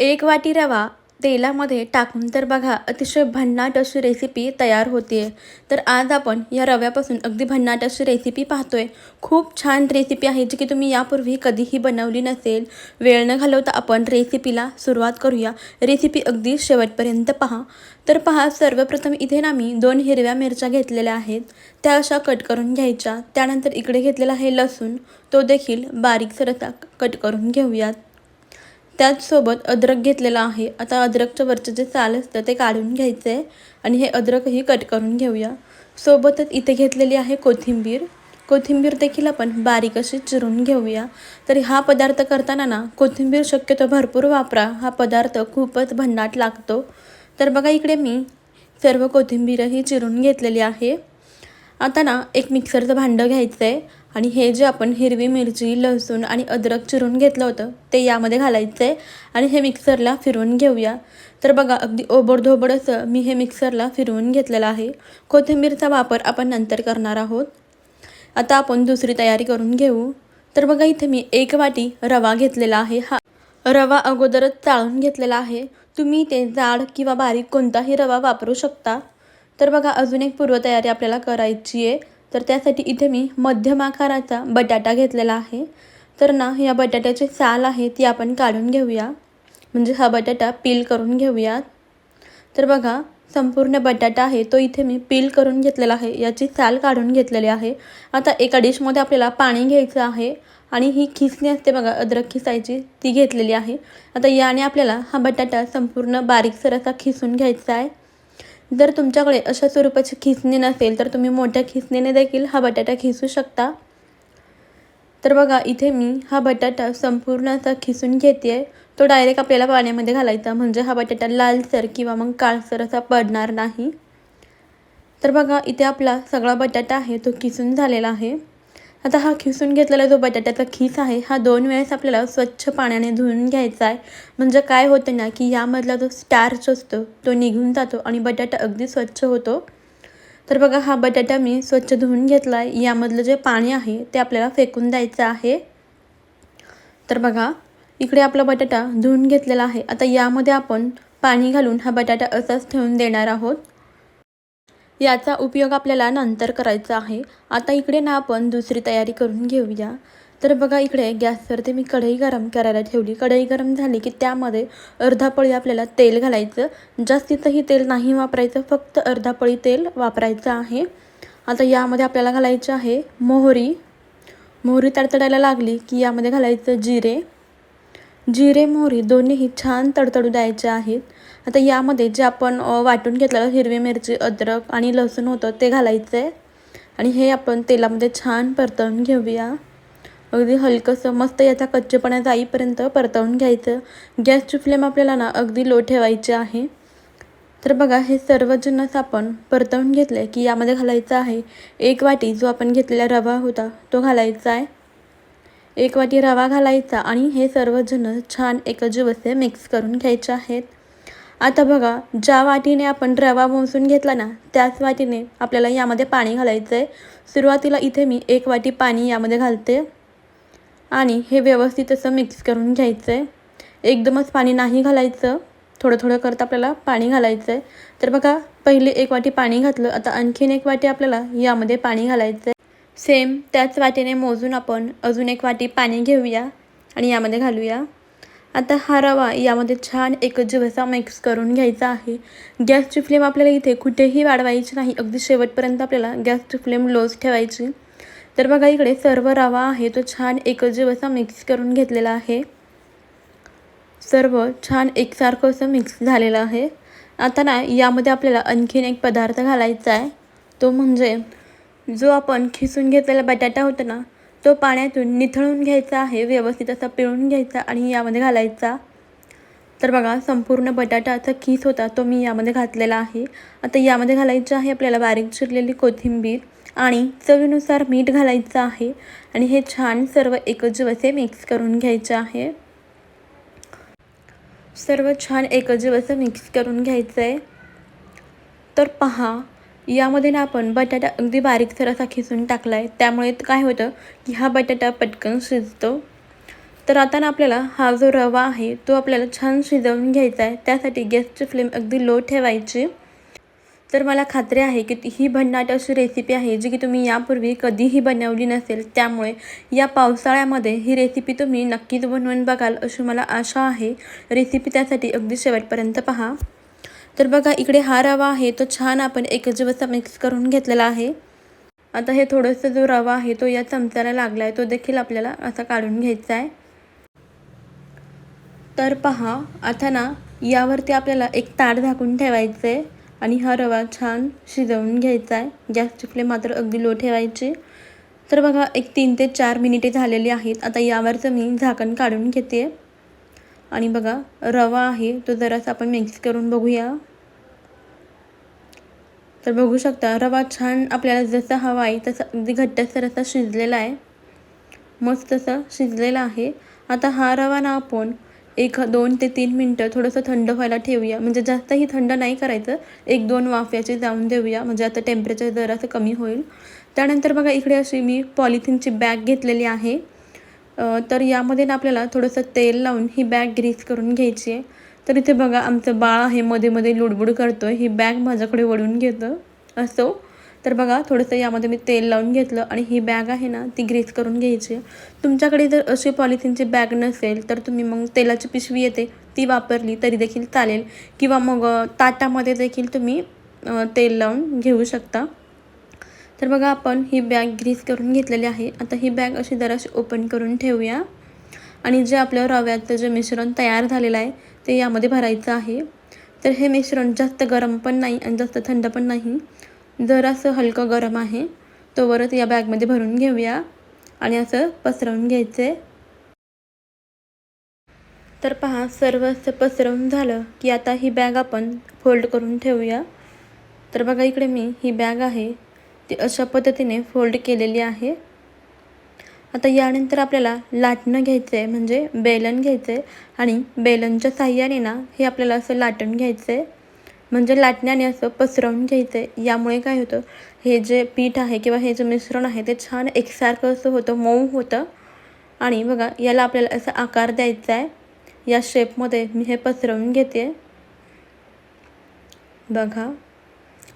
एक वाटी रवा तेलामध्ये टाकून तर बघा अतिशय भन्नाट अशी रेसिपी तयार होते आहे तर आज आपण या रव्यापासून अगदी भन्नाट अशी रेसिपी पाहतोय. खूप छान रेसिपी आहे जी की तुम्ही यापूर्वी कधीही बनवली नसेल. वेळ न घालवता आपण रेसिपीला सुरुवात करूया. रेसिपी अगदी शेवटपर्यंत पहा. तर पहा सर्वप्रथम इथे ना मी दोन हिरव्या मिरच्या घेतलेल्या आहेत. त्या अशा कट करून घ्यायच्या. त्यानंतर इकडे घेतलेला आहे लसूण. तो देखील बारीक सरसा कट करून घेऊयात. त्याचसोबत अद्रक घेतलेला आहे. आता अद्रकचं वरचं जे साल असतं ते काढून घ्यायचं आहे आणि हे अद्रकही कट करून घेऊया. सोबतच इथे घेतलेली आहे कोथिंबीर. कोथिंबीर देखील आपण बारीक अशी चिरून घेऊया. तर हा पदार्थ करताना ना कोथिंबीर शक्यतो भरपूर वापरा. हा पदार्थ खूपच भन्नाट लागतो. तर बघा इकडे मी सर्व कोथिंबीरही चिरून घेतलेली आहे. आता ना एक मिक्सरचं भांडं घ्यायचं आहे आणि हे जे आपण हिरवी मिरची लसूण आणि अद्रक चिरून घेतलं होतं ते यामध्ये घालायचं आहे आणि हे मिक्सरला फिरवून घेऊया. तर बघा अगदी ओबडधोबड असं मी हे मिक्सरला फिरवून घेतलेलं आहे. कोथिंबीरचा वापर आपण नंतर करणार आहोत. आता आपण दुसरी तयारी करून घेऊ. तर बघा इथे मी एक वाटी रवा घेतलेला आहे. हा रवा अगोदरच चाळून घेतलेला आहे. तुम्ही ते जाड किंवा बारीक कोणताही रवा वापरू शकता. तर बघा अजून एक पूर्वतयारी आपल्याला करायची आहे. तर त्यासाठी इथे मी मध्यम आकाराचा बटाटा घेतलेला आहे. तर ना या बटाट्याची साल आहे ती आपण काढून घेऊया. म्हणजे हा बटाटा पील करून घेऊयात. तर बघा संपूर्ण बटाटा आहे तो इथे मी पील करून घेतलेला आहे. याची साल काढून घेतलेली आहे. आता एका डिशमध्ये आपल्याला पाणी घ्यायचं आहे आणि ही खिसणी असते बघा अद्रक खिसायची ती घेतलेली आहे. आता याने आपल्याला हा बटाटा संपूर्ण बारीकसर असा खिसून घ्यायचा आहे. जर तुमच्याकडे अशा स्वरूपाची खिसणी नसेल तर तुम्ही मोठ्या खिसणीने देखील हा बटाटा खिसू शकता. तर बघा इथे मी हा बटाटा संपूर्ण असा खिसून घेते आहे तो डायरेक्ट आपल्याला पाण्यामध्ये घालायचा. म्हणजे हा बटाटा लालसर किंवा मग काळसर असा पडणार नाही. तर बघा इथे आपला सगळा बटाटा आहे तो किसून झालेला आहे. आता हा खिसून घेतलेला जो बटाट्याचा खीस आहे हा दोन वेळेस आपल्याला स्वच्छ पाण्याने धुवून घ्यायचा आहे. म्हणजे काय होतं ना की यामधला जो स्टार्च असतो तो निघून जातो आणि बटाटा अगदी स्वच्छ होतो. तर बघा हा बटाटा मी स्वच्छ धुवून घेतला आहे यामधलं जे पाणी आहे ते आपल्याला फेकून द्यायचं आहे. तर बघा इकडे आपला बटाटा धुवून घेतलेला आहे. आता यामध्ये आपण पाणी घालून हा बटाटा असाच ठेवून देणार आहोत. याचा उपयोग आपल्याला नंतर करायचा आहे. आता इकडे ना आपण दुसरी तयारी करून घेऊया. तर बघा इकडे गॅसवरती मी कढई गरम करायला ठेवली. कढई गरम झाली की त्यामध्ये अर्धा पळी आपल्याला तेल घालायचं. जास्तीचंही तेल नाही वापरायचं फक्त अर्धा पळी तेल वापरायचं आहे. आता यामध्ये आपल्याला घालायचं आहे मोहरी. मोहरी तडतडायला लागली की यामध्ये घालायचं जिरे. जिरे मोहरी दोन्हीही छान तडतडू द्यायचे आहेत. आता यामध्ये जे आपण वाटून घेतलेलं हिरवी मिरची अद्रक आणि लसूण होतं ते घालायचं आहे आणि हे आपण तेलामध्ये छान परतवून घेऊया. अगदी हलकंसं मस्त याचा कच्चेपणा जाईपर्यंत परतवून घ्यायचं. गॅसची फ्लेम आपल्याला ना अगदी लो ठेवायची आहे. तर बघा हे सर्व जिन्नस आपण परतवून घेतले की यामध्ये घालायचं आहे. एक वाटी जो आपण घेतलेला रवा होता तो घालायचा आहे. एक वाटी रवा घालायचा आणि हे सर्व छान एकजीव असे मिक्स करून घ्यायचे आहेत. आता बघा ज्या वाटीने आपण रवा मोजून घेतला ना त्याच वाटीने आपल्याला यामध्ये पाणी घालायचं आहे सुरुवातीला इथे मी एक वाटी पाणी यामध्ये घालते आणि हे व्यवस्थित असं मिक्स करून घ्यायचं आहे एकदमच पाणी नाही घालायचं. थोडं थोडं करत आपल्याला पाणी घालायचं आहे तर बघा पहिले एक वाटी पाणी घातलं आता आणखीन एक वाटी आपल्याला यामध्ये पाणी घालायचं आहे सेम त्याच वाटीने मोजून आपण अजून एक वाटी पाणी घेऊया आणि यामध्ये घालूया. आता हा रवा यामध्ये छान एकजीव असा मिक्स करून घ्यायचा आहे. गॅसची फ्लेम आपल्याला इथे कुठेही वाढवायची नाही. अगदी शेवटपर्यंत आपल्याला गॅसची फ्लेम लोज ठेवायची. तर बघा इकडे सर्व रवा आहे. तो छान एकजीव असा मिक्स करून घेतलेला आहे. सर्व छान एकसारखं असं मिक्स झालेलं आहे. आता ना यामध्ये आपल्याला आणखीन एक पदार्थ घालायचा आहे. तो म्हणजे जो आपण खिसून घेतलेला बटाटा होता ना तो पाण्यातून निथळून घ्यायचा आहे व्यवस्थित असा पिळून घ्यायचा आणि यामध्ये घालायचा. तर बघा संपूर्ण बटाटाचा खीस होता तो मी यामध्ये घातलेला आहे. आता यामध्ये घालायचं आहे आपल्याला बारीक चिरलेली कोथिंबीर आणि चवीनुसार मीठ घालायचं आहे आणि हे छान सर्व एकजीव असे मिक्स करून घ्यायचे आहे. सर्व छान एकजीव असं मिक्स करून घ्यायचं आहे तर पहा यामध्ये ना आपण बटाटा अगदी बारीक असा खिसून टाकला आहे त्यामुळे काय होतं की हा बटाटा पटकन शिजतो. तर आता ना आपल्याला हा जो रवा आहे तो आपल्याला छान शिजवून घ्यायचा आहे. त्यासाठी गॅसची फ्लेम अगदी लो ठेवायची. तर मला खात्री आहे की ती- ही भन्नाट अशी रेसिपी आहे जी की तुम्ही यापूर्वी कधीही बनवली नसेल. त्यामुळे या पावसाळ्यामध्ये ही रेसिपी तुम्ही नक्कीच बनवून बघाल अशी मला आशा आहे. रेसिपी त्यासाठी अगदी शेवटपर्यंत पहा. तर बघा इकडे हा रवा आहे तो छान आपण एकच असा मिक्स करून घेतलेला आहे. आता हे थोडंसं जो रवा आहे तो या चमच्याला लागला आहे तो देखील आपल्याला असा काढून घ्यायचा आहे. तर पहा आता ना यावरती आपल्याला एक ताट झाकून ठेवायचं आहे आणि हा रवा छान शिजवून घ्यायचा आहे. गॅसची फ्लेम मात्र अगदी लो ठेवायची. तर बघा एक तीन ते चार मिनिटे झालेली आहेत. आता यावरचं मी झाकण काढून घेते आणि बघा रवा आहे तो जरासा आपण मिक्स करून बघूया. तर बघू शकता रवा छान आपल्याला जसा हवा आहे तसा अगदी घट्टसर असा शिजलेला आहे. मस्त असा शिजलेला आहे. आता हा रवा ना आपण एक दोन ते तीन मिनटं थोडंसं थंड व्हायला ठेवूया. म्हणजे जास्तही थंड नाही करायचं. एक दोन वाफ्याचे जाऊन देऊया. म्हणजे आता टेम्परेचर जरासं कमी होईल. त्यानंतर बघा इकडे अशी मी पॉलिथिनची बॅग घेतलेली आहे. तर यामध्ये ना आपल्याला थोडंसं तेल लावून ही बॅग ग्रीस करून घ्यायची आहे. तर इथे बघा आमचं बाळ आहे मध्ये मध्ये लुडबुड करतो आहे ही बॅग माझ्याकडे वळून घेतं. असो. तर बघा थोडंसं यामध्ये मी तेल लावून घेतलं आणि ही बॅग आहे ना ती ग्रीस करून घ्यायची तुमच्याकडे जर अशी पॉलिथिनची बॅग नसेल तर तुम्ही मग तेलाची पिशवी येते ती वापरली तरी देखील चालेल. किंवा मग ताटामध्ये देखील तुम्ही तेल लावून घेऊ शकता. तर बघा आपण ही बॅग ग्रीस करून घेतलेली आहे. आता ही बॅग अशी जराशी ओपन करून ठेवूया. आणि जे आपलं रव्याचं जे मिश्रण तयार झालेलं आहे ते यामध्ये भरायचं आहे. तर हे मिश्रण जास्त गरम पण नाही आणि जास्त थंड पण नाही. जरासं हलकं गरम आहे. तोवरच या बॅगमध्ये भरून घेऊया. आणि असं पसरवून घ्यायचं. आहे तर पहा सर्व असं पसरवून झालं की आता ही बॅग आपण फोल्ड करून ठेवूया. तर बघा इकडे मी ही बॅग आहे. ती अशा पद्धतीने फोल्ड केलेली आहे. आता यानंतर आपल्याला लाटणं घ्यायचं आहे म्हणजे बेलन घ्यायचं आहे आणि बेलनच्या साह्याने ना हे आपल्याला असं लाटण घ्यायचं आहे म्हणजे लाटण्याने असं पसरवून घ्यायचं आहे यामुळे काय होतं हे जे पीठ आहे किंवा हे जे मिश्रण आहे ते छान एकसारखं असं होतं मऊ होतं. आणि बघा याला आपल्याला असा आकार द्यायचा आहे या शेपमध्ये मी हे पसरवून घेते बघा.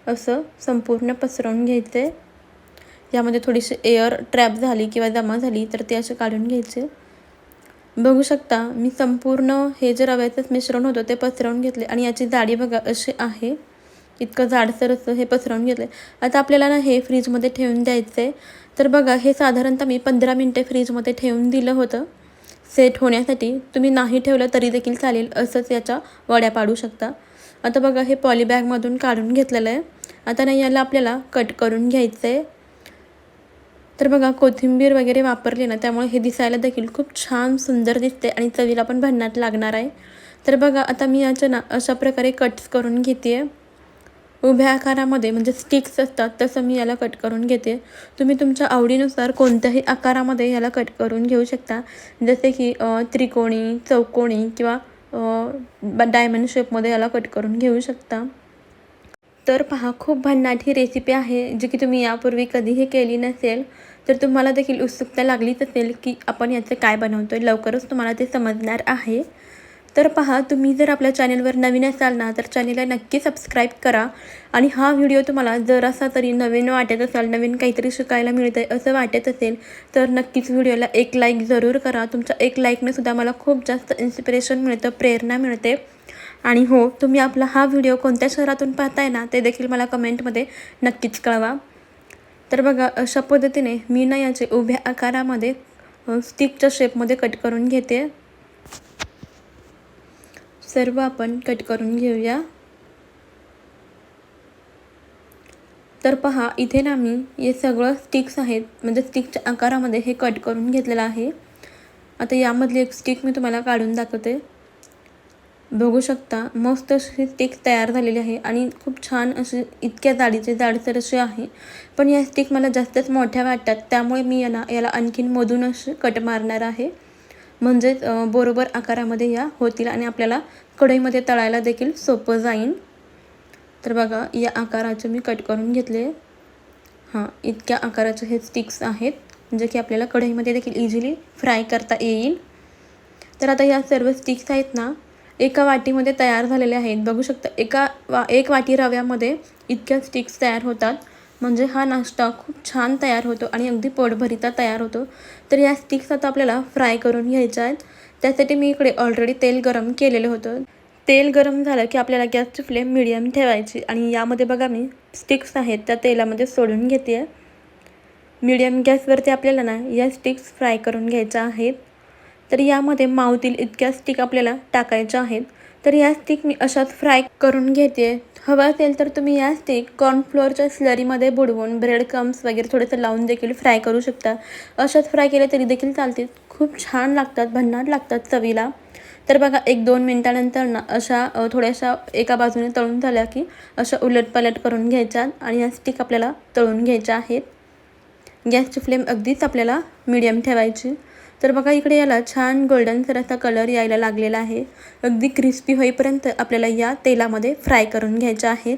असं संपूर्ण पसरवून घ्यायचं. आहे यामध्ये थोडीशी एअर ट्रॅप झाली किंवा जमा झाली तर ते असे काढून घ्यायचे. बघू शकता मी संपूर्ण हे जे रव्याचंच मिश्रण होतं ते पसरवून घेतले आणि याची जाडी बघा अशी आहे. इतकं जाडसर असं हे पसरवून घेतलं. आता आपल्याला ना हे फ्रीजमध्ये ठेवून द्यायचं. आहे तर बघा हे साधारणतः मी पंधरा मिनटे फ्रीजमध्ये ठेवून दिलं होतं. सेट होण्यासाठी तुम्ही नाही ठेवलं तरी देखील चालेल असंच याच्या वड्या पाडू शकता. आता बघा हे पॉलीबॅगमधून काढून घेतलेलं आहे. आता नाही याला आपल्याला कट करून घ्यायचं आहे तर बघा कोथिंबीर वगैरे वापरली ना त्यामुळे हे दिसायला देखील खूप छान सुंदर दिसते आणि चवीला पण भन्नाट लागणार आहे. तर बघा आता मी याच्या ना अशा प्रकारे कट्स करून घेते आहे उभ्या आकारामध्ये म्हणजे स्टिक्स असतात तसं मी याला कट करून घेते तुम्ही तुमच्या आवडीनुसार कोणत्याही आकारामध्ये याला कट करून घेऊ शकता. जसे की त्रिकोणी चौकोणी किंवा डायमंड शेपमध्ये याला कट करून घेऊ शकता. तर पहा खूप भन्नाट ही रेसिपी आहे जी की तुम्ही यापूर्वी कधीही केली नसेल तर तुम्हाला देखील उत्सुकता लागलीच असेल की आपण याचं काय बनवतो आहे लवकरच तुम्हाला ते समजणार आहे. तर पहा तुम्ही जर आपल्या चॅनेलवर नवीन असाल ना तर चॅनेलला नक्की सबस्क्राईब करा. आणि हा व्हिडिओ तुम्हाला जर असा तरी नवीन वाटत असाल नवीन काहीतरी शिकायला मिळतं आहे असं वाटत असेल तर नक्कीच व्हिडिओला एक लाईक जरूर करा. तुमच्या एक लाईकने सुद्धा मला खूप जास्त इन्स्पिरेशन मिळतं प्रेरणा मिळते. आणि हो तुम्ही आपला हा व्हिडिओ कोणत्या शहरातून पाहताय ना ते देखील मला कमेंटमध्ये नक्कीच कळवा. तर बघा अशा पद्धतीने मी ना याचे उभ्या आकारामध्ये स्टिकच्या शेपमध्ये कट करून घेते. सर्व आपण कट करून घेऊया. तर पहा इथे ना मी हे सगळं स्टिक्स आहेत म्हणजे स्टिकच्या आकारामध्ये हे कट करून घेतलेलं आहे. आता यामधली एक स्टिक मी तुम्हाला काढून दाखवते. बघू शकता मस्त अशी स्टिक तयार झालेली आहे आणि खूप छान अशी इतक्या जाडीचे जाडसर अशी आहे. पण या स्टिक मला जास्तच मोठ्या वाटतात त्यामुळे मी याला याला आणखीन मधून अशी कट मारणार आहे. म्हणजेच बरोबर आकारामध्ये या होतील आणि आपल्याला कढईमध्ये तळायला देखील सोपं जाईल तर बघा या आकाराचे मी कट करून घेतले. हां इतक्या आकाराचे हे स्टिक्स आहेत म्हणजे की आपल्याला कढईमध्ये देखील इझिली फ्राय करता येईल. तर आता या सर्व स्टिक्स आहेत ना एका वाटीमध्ये तयार झालेले आहेत. बघू शकता एका वा एक वाटी रव्यामध्ये इतक्या स्टिक्स तयार होतात. म्हणजे हा नाश्ता खूप छान तयार होतो आणि अगदी पोटभरीता तयार होतो. तर या स्टिक्स आता आपल्याला फ्राय करून घ्यायच्या आहेत. त्यासाठी मी इकडे ऑलरेडी तेल गरम केलेलं होतं. तेल गरम झालं की आपल्याला गॅसची फ्लेम मिडियम ठेवायची आणि यामध्ये बघा मी स्टिक्स आहेत त्या तेलामध्ये सोडून घेते. आहे मिडियम गॅसवरती आपल्याला ना या स्टिक्स फ्राय करून घ्यायच्या आहेत. तर यामध्ये मावतील इतक्या स्टिक आपल्याला टाकायच्या आहेत. तर या स्टिक मी अशाच फ्राय करून घेते. हवं असेल तर तुम्ही या स्टिक कॉर्नफ्लोअरच्या स्लरीमध्ये बुडवून ब्रेड क्रम्स वगैरे थोडंसं लावून देखील फ्राय करू शकता. अशाच फ्राय केले तरी देखील चालतील. खूप छान लागतात भन्नाट लागतात चवीला. तर बघा एक दोन मिनटानंतर ना अशा थोड्याशा एका बाजूने तळून झाल्या की अशा उलटपालट करून घ्यायच्या आणि या स्टिक आपल्याला तळून घ्यायच्या आहेत. गॅसची फ्लेम अगदीच आपल्याला मिडियम ठेवायची. तर बघा इकडे याला छान गोल्डनसर असा कलर यायला लागलेला आहे. अगदी क्रिस्पी होईपर्यंत आपल्याला या तेलामध्ये फ्राय करून घ्यायच्या आहेत.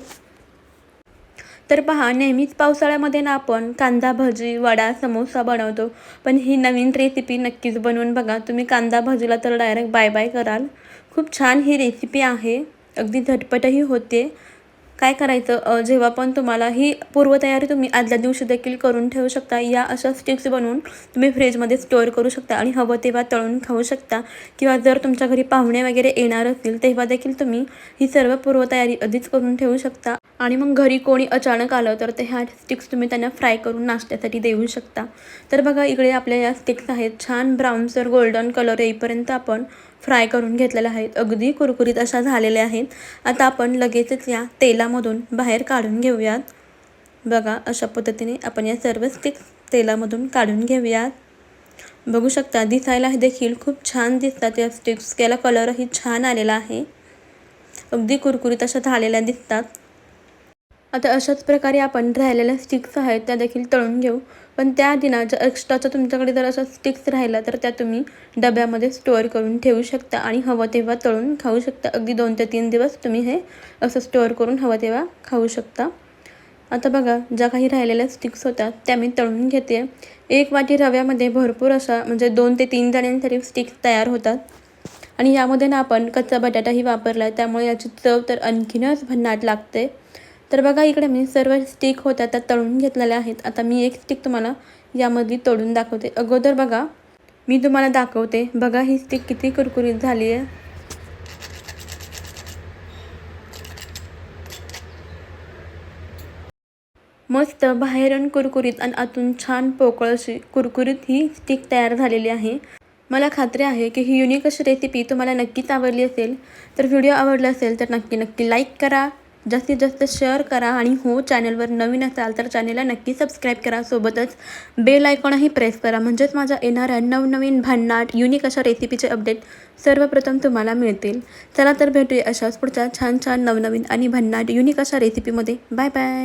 तर पहा नेहमीच पावसाळ्यामध्ये ना आपण कांदा भजी वडा समोसा बनवतो. पण ही नवीन रेसिपी नक्कीच बनवून बघा. तुम्ही कांदा भजीला तर डायरेक्ट बाय बाय कराल. खूप छान ही रेसिपी आहे. अगदी झटपटही होते. काय करायचं? जेव्हा पण तुम्हाला ही पूर्वतयारी तुम्ही आदल्या दिवशी देखील करून ठेवू शकता. या अशा स्टिक्स बनवून तुम्ही फ्रीजमध्ये स्टोअर करू शकता आणि हवं तेव्हा तळून खाऊ शकता. किंवा जर तुमच्या घरी पाहुणे वगैरे येणार असतील तेव्हा देखील तुम्ही ही सर्व पूर्वतयारी आधीच करून ठेवू शकता. आणि मग घरी कोणी अचानक आलं तर ते ह्या स्टिक्स तुम्ही त्यांना फ्राय करून नाश्त्यासाठी देऊ शकता. तर बघा इकडे आपल्या या स्टिक्स आहेत. छान ब्राऊनसर गोल्डन कलर येईपर्यंत आपण फ्राय करून घेतलेल्या आहेत. अगदी कुरकुरीत अशा झालेल्या आहेत. आता आपण लगेचच या तेलामधून बाहेर काढून घेऊयात. बघा अशा पद्धतीने आपण या सर्व स्टिक्स तेलामधून काढून घेऊयात. बघू शकता दिसायला देखील खूप छान दिसतात या स्टिक्स याला कलरही छान आलेला आहे. अगदी कुरकुरीत अशा झालेल्या दिसतात. आता अशाच प्रकारे आपण राहिलेल्या स्टिक्स आहेत त्या देखील तळून घेऊ. पण त्या दिनाच्या एक्स्ट्राचं तुमच्याकडे जर अशा स्टिक्स राहिल्या तर त्या तुम्ही डब्यामध्ये स्टोअर करून ठेवू शकता आणि हवं तेव्हा तळून खाऊ शकता. अगदी दोन ते तीन दिवस तुम्ही हे असं स्टोअर करून हवं तेव्हा खाऊ शकता. आता बघा ज्या काही राहिलेल्या स्टिक्स होत्या त्या मी तळून घेते. एक वाटी रव्यामध्ये भरपूर अशा म्हणजे दोन ते तीन जणांसाठी स्टिक्स तयार होतात. आणि यामध्ये ना आपण कच्चा बटाटाही वापरला आहे त्यामुळे याची चव तर आणखीनच भन्नाट लागते. तर बघा इकडे मी सर्व स्टिक होत्या त्या तळून घेतलेल्या आहेत. आता मी एक स्टिक तुम्हाला यामध्ये तळून दाखवते. अगोदर बघा मी तुम्हाला दाखवते. बघा ही स्टिक किती कुरकुरीत झाली आहे. मस्त बाहेरून कुरकुरीत आणि आतून छान पोकळ अशी कुरकुरीत ही स्टिक तयार झालेली आहे. मला खात्री आहे की ही युनिक अशी रेसिपी तुम्हाला नक्कीच आवडली असेल. तर व्हिडिओ आवडला असेल तर नक्की नक्की लाईक करा. जास्तीत जास्त शेअर करा आणि हो चॅनलवर नवीन असाल तर चॅनलला नक्की सबस्क्राईब करा. सोबतच बेल आयकॉनही प्रेस करा. म्हणजेच माझ्या येणाऱ्या नवनवीन भन्नाट युनिक अशा रेसिपीचे अपडेट सर्वप्रथम तुम्हाला मिळतील. चला तर भेटूया अशाच पुढच्या छान छान नवनवीन आणि भन्नाट युनिक अशा रेसिपीमध्ये बाय बाय